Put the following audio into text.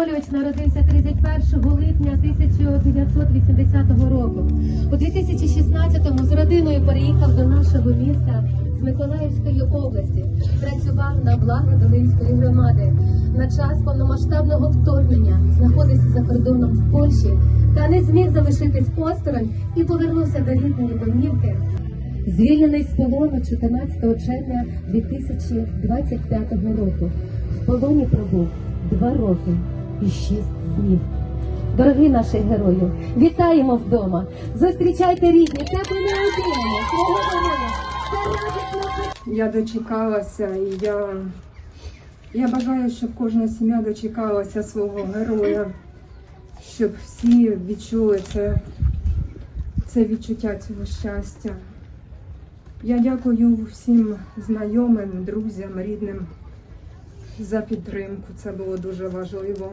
Анатолійович народився 31 липня 1980 року. У 2016-му з родиною переїхав до нашого міста з Миколаївської області. Працював на благо Долинської громади. На час повномасштабного вторгнення знаходився за кордоном в Польщі та не зміг залишитись осторонь і повернувся до рідної домівки. Звільнений з полону 14 червня 2025 року. В полоні пробув два роки і шість днів. Дорогі наші герої, вітаємо вдома! Зустрічайте рідні, ви не. Я дочекалася, і я, я бажаю, щоб кожна сім'я дочекалася свого героя, щоб всі відчули це, це відчуття цього щастя. Я дякую всім знайомим, друзям, рідним за підтримку. Це було дуже важливо.